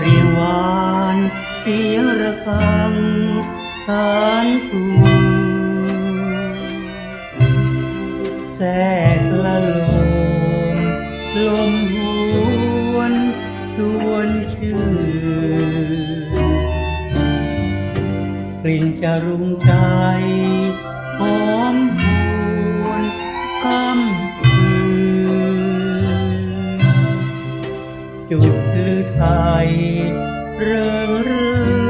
เรียงวานเสียงระฆังขานคูแทกละลมลมหวนชวนชื่นกลิ่นจะรุงใจหอม จุดลือไทยเริงรื่น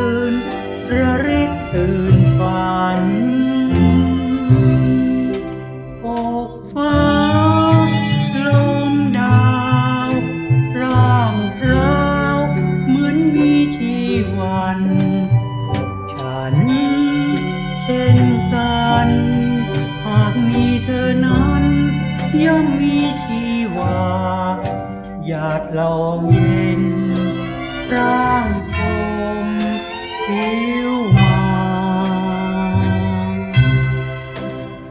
หยาดลองเย็น ร่างผมผิวมา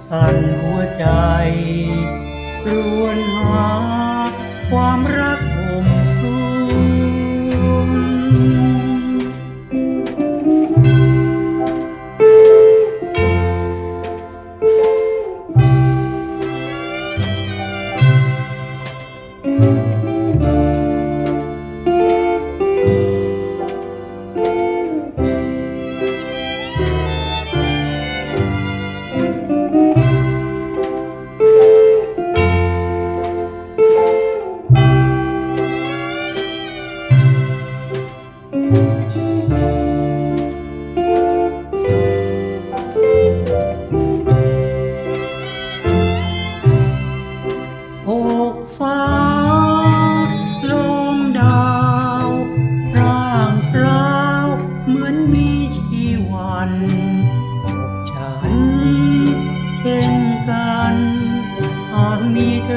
สั่นหัวใจรวนหาความรัก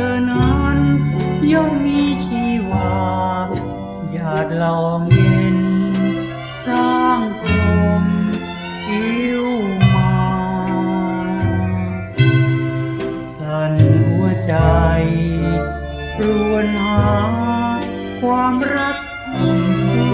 อนั้นย่อมมีชีวาหยาดลองเย็นร่างกลมอิ้วมา สั่นหัวใจรวนหาความรักอันสู